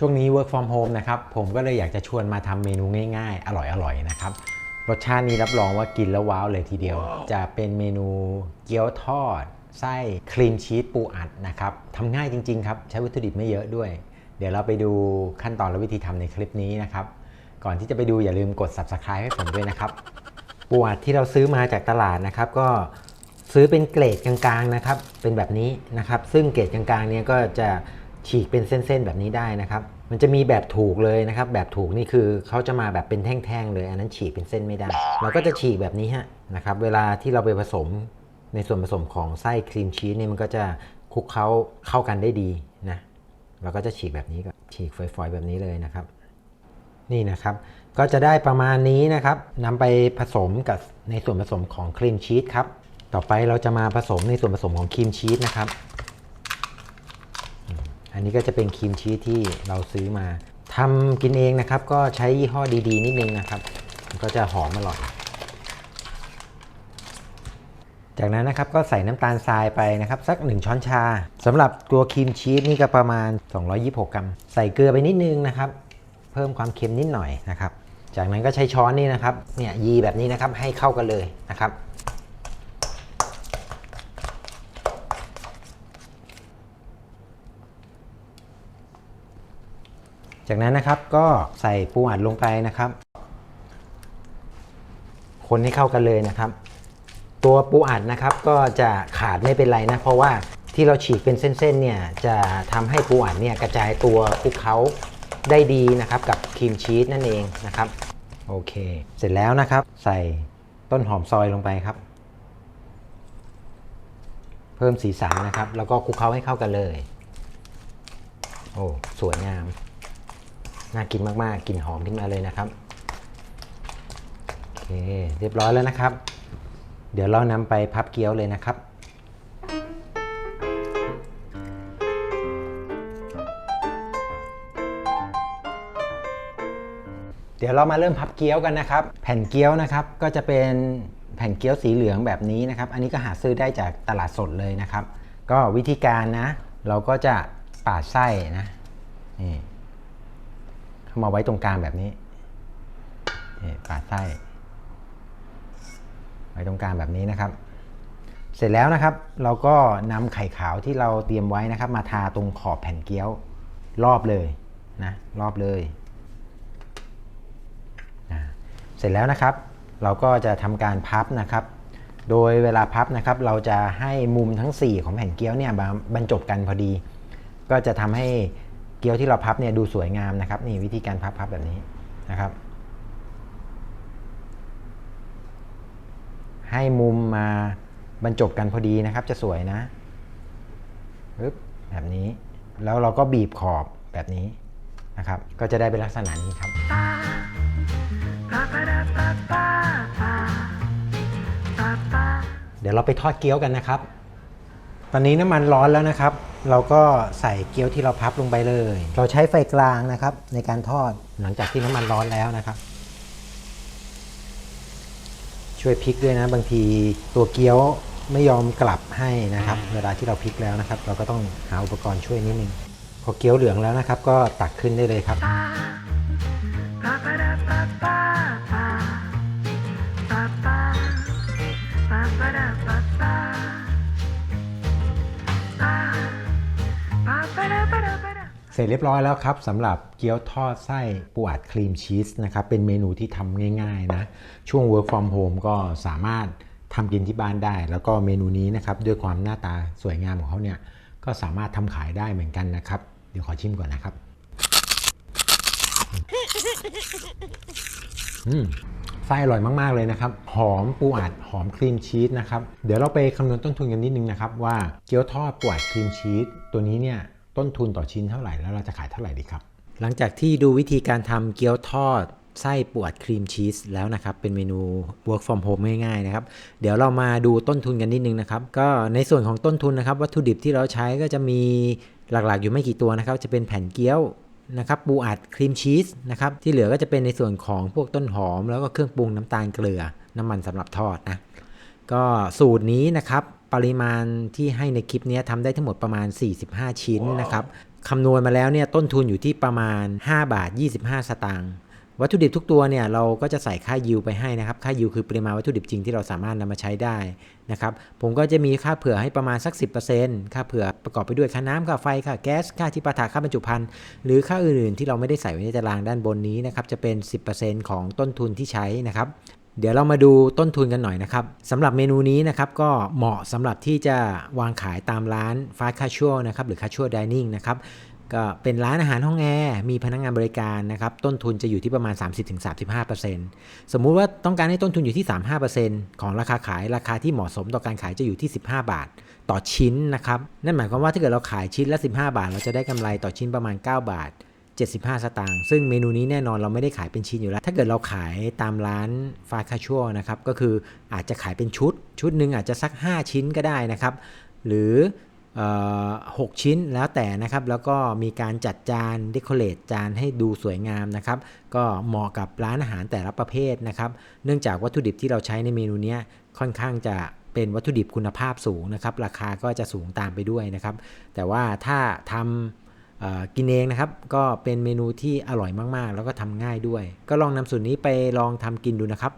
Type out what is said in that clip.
ช่วงนี้ work from home นะครับผมก็เลยอยากจะชวนมาทำเมนูง่ายๆ อร่อยๆนะครับรสชาตินี้รับรองว่ากินแล้วว้าวเลยทีเดียว จะเป็นเมนูเกี๊ยวทอด ไส้ครีมชีสปูอัดนะครับทำง่ายจริง ๆ ครับ ใช้วัตถุดิบไม่เยอะด้วย เดี๋ยวเราไปดูขั้นตอนและวิธีทำในคลิปนี้นะครับ ก่อนที่จะไปดูอย่าลืมกด subscribe ให้ผมด้วยนะครับปูอัดที่เราซื้อมาจากตลาดนะครับ ก็ซื้อเป็นเกรดกลางๆนะครับ เป็นแบบนี้นะครับ ซึ่งเกรดกลางๆเนี่ยก็จะฉีกเป็นเส้นๆแบบนี้ได้นะครับ มันจะมีแบบถูกเลยนะครับ แบบถูกนี่คือเขาจะมาแบบเป็นแท่งๆเลย อันนั้นฉีกเป็นเส้นไม่ได้ เราก็จะฉีกแบบนี้ฮะนะครับ เวลาที่เราไปผสมในส่วนผสมของไส้ครีมชีสเนี่ยมันก็จะคลุกเคล้าเข้ากันได้ดีนะเราก็จะฉีกแบบนี้ก็ฉีกฝอยๆแบบนี้เลยนะครับ นี่นะครับ ก็จะได้ประมาณนี้นะครับนำไปผสมกับในส่วนผสมของครีมชีสครับ ต่อไปเราจะมาผสมในส่วนผสมของครีมชีสนะครับ อันนี้ก็จะเป็นครีมชีสที่เราซื้อมาทำกินเองนะครับ ก็ใช้ยี่ห้อดีๆ นิดนึงนะครับ ก็จะหอมอร่อย จากนั้นนะครับก็ใส่น้ำตาลทรายไปนะครับสัก 1 ช้อนชาสำหรับตัวครีมชีสนี่ก็ประมาณ 226 กรัม ใส่เกลือไปนิดนึงนะครับ เพิ่มความเค็มนิดหน่อยนะครับ จากนั้นก็ใช้ช้อนนี่นะครับเนี่ยยีแบบนี้นะครับให้เข้ากันเลยนะครับ จากนั้นนะครับก็ใส่ปูอัดลงไปนะครับ คนให้เข้ากันเลยนะครับ ตัวปูอัดนะครับก็จะขาดไม่เป็นไรนะ เพราะว่าที่เราฉีกเป็นเส้นๆเนี่ยจะทำให้ปูอัดเนี่ยกระจายตัวคลุกเคล้าได้ดีนะครับ กับครีมชีสนั่นเองนะครับโอเค เสร็จแล้วนะครับ ใส่ต้นหอมซอยลงไปครับ เพิ่มสีสันนะครับ แล้วก็คลุกเคล้าให้เข้ากันเลย โอ้ สวยงาม น่ากินมากๆกลิ่นหอมขึ้นมาเลยนะครับโอเคเรียบร้อยแล้วนะครับ เดี๋ยวเรานำไปพับเกี๊ยวเลยนะครับเดี๋ยวเรามาเริ่มพับเกี๊ยวกันนะครับ แผ่นเกี๊ยวนะครับก็จะเป็นแผ่นเกี๊ยวสีเหลืองแบบนี้นะครับ อันนี้ก็หาซื้อได้จากตลาดสดเลยนะครับ ก็วิธีการนะ เราก็จะปาดไส้นะนี่ มาไว้ตรงกลางแบบนี้นี่ปาดไส้ไว้ตรงกลางแบบนี้นะครับ เสร็จแล้วนะครับ เราก็นำไข่ขาวที่เราเตรียมไว้นะครับ มาทาตรงขอบแผ่นเกี๊ยวรอบเลยนะรอบเลยนะเสร็จแล้วนะครับ เราก็จะทำการพับนะครับ โดยเวลาพับนะครับ เราจะให้มุมทั้ง 4 ของแผ่นเกี๊ยวเนี่ยบรรจบกันพอดี ก็จะทำให้ เกี๊ยวที่เราพับเนี่ยดูสวยงามนะครับ นี่วิธีการพับพับแบบนี้นะครับ ให้มุมมาบรรจบกันพอดีนะครับ จะสวยนะปึ๊บแบบนี้ แล้วเราก็บีบขอบแบบนี้นะครับ ก็จะได้เป็นลักษณะนี้ครับเดี๋ยวเราไปทอดเกี๊ยวกันนะครับ ตอนนี้น้ำมันร้อนแล้วนะครับ เราก็ใส่เกี๊ยวที่เราพับลงไปเลย เราใช้ไฟกลางนะครับ ในการทอดหลังจากที่น้ำมันร้อนแล้วนะครับ ช่วยพลิกด้วยนะ บางทีตัวเกี๊ยวไม่ยอมกลับให้นะครับ เวลาที่เราพลิกแล้วนะครับ เราก็ต้องหาอุปกรณ์ช่วยนิดนึงพอเกี๊ยวเหลืองแล้วนะครับ ก็ตักขึ้นได้เลยครับเสร็จเรียบร้อยแล้วครับสำหรับเกี๊ยวทอดไส้ปูอัดครีมชีสนะครับเป็นเมนูที่ทำง่ายๆนะช่วง work from home ก็สามารถทำกินที่บ้านได้ แล้วก็เมนูนี้นะครับด้วยความหน้าตาสวยงามของเขาเนี่ยก็สามารถทำขายได้เหมือนกันนะครับ เดี๋ยวขอชิมก่อนนะครับอืมไส้อร่อยมากๆเลยนะครับ หอมปูอัดหอมครีมชีสนะครับเดี๋ยวเราไปคำนวณต้นทุนกันนิดนึงนะครับว่าเกี๊ยวทอดปูอัดครีมชีสตัวนี้เนี่ย ต้นทุนต่อชิ้นเท่าไหร่แล้วเราจะขายเท่าไหร่ดีครับ หลังจากที่ดูวิธีการทำเกี๊ยวทอดไส้ปวดครีมชีสแล้วนะครับ เป็นเมนู work from home ง่ายๆนะครับ เดี๋ยวเรามาดูต้นทุนกันนิดนึงนะครับ ก็ในส่วนของต้นทุนนะครับ วัตถุดิบที่เราใช้ก็จะมีหลักๆอยู่ไม่กี่ตัวนะครับ จะเป็นแผ่นเกี๊ยวนะครับปูอัดครีมชีสนะครับที่เหลือก็จะเป็นในส่วนของพวกต้นหอม แล้วก็เครื่องปรุงน้ำตาลเกลือ น้ำมันสำหรับทอดนะก็สูตรนี้นะครับ ปริมาณที่ให้ในคลิปนี้ทำได้ทั้งหมดประมาณ 45 ชิ้นนะครับคำนวณมาแล้วเนี่ยต้นทุนอยู่ที่ประมาณ 5 บาท 25 สตางค์วัตถุดิบทุกตัวเนี่ยเราก็จะใส่ค่ายิวไปให้นะครับ ค่ายิวคือปริมาณวัตถุดิบจริงที่เราสามารถนำมาใช้ได้นะครับ ผมก็จะมีค่าเผื่อให้ประมาณสัก 10%ค่าเผื่อประกอบไปด้วยค่าน้ำค่าไฟค่าแก๊สค่าที่ปาถาค่าบรรจุภัณฑ์หรือค่าอื่นๆ ที่เราไม่ได้ใส่ไว้ในตารางด้านบนนี้นะครับจะเป็น 10%ของต้นทุนที่ใช้นะครับ เดี๋ยวเรามาดูต้นทุนกันหน่อยนะครับสำหรับเมนูนี้นะครับก็เหมาะสำหรับที่จะวางขายตามร้านฟาสต์คาชัวนะครับหรือคาชัวดิเนิ่งนะครับก็เป็นร้านอาหารห้องแอร์มีพนักงานบริการนะครับต้นทุนจะอยู่ที่ประมาณ 30-35%สมมุติว่าต้องการให้ต้นทุนอยู่ที่ 35%ของราคาขายราคาที่เหมาะสมต่อการขายจะอยู่ที่ 15 บาท ต่อชิ้นนะครับนั่นหมายความว่าถ้าเกิดเราขายชิ้นละ 15 บาท เราจะได้กำไรต่อชิ้นประมาณ 9 บาท 75 สตางค์ซึ่งเมนูนี้แน่นอนเราไม่ได้ขายเป็นชิ้นอยู่แล้ว ถ้าเกิดเราขายตามร้านฟาคาชัวนะครับก็คืออาจจะขายเป็นชุด ชุดหนึ่งอาจจะสัก 5 ชิ้นก็ได้นะครับ หรือเอ่อ6ชิ้นแล้วแต่นะครับ แล้วก็มีการจัดจานเดคอเรทจานให้ดูสวยงามนะครับ ก็เหมาะกับร้านอาหารแต่ละประเภทนะครับ เนื่องจากวัตถุดิบที่เราใช้ในเมนูนี้ค่อนข้างจะเป็นวัตถุดิบคุณภาพสูงนะครับ ราคาก็จะสูงตามไปด้วยนะครับ แต่ว่าถ้าทำเอ่อ กินเองนะครับ ก็เป็นเมนูที่อร่อยมากๆ แล้วก็ทำง่ายด้วย ก็ลองนำสูตรนี้ไปลองทำกินดูนะครับ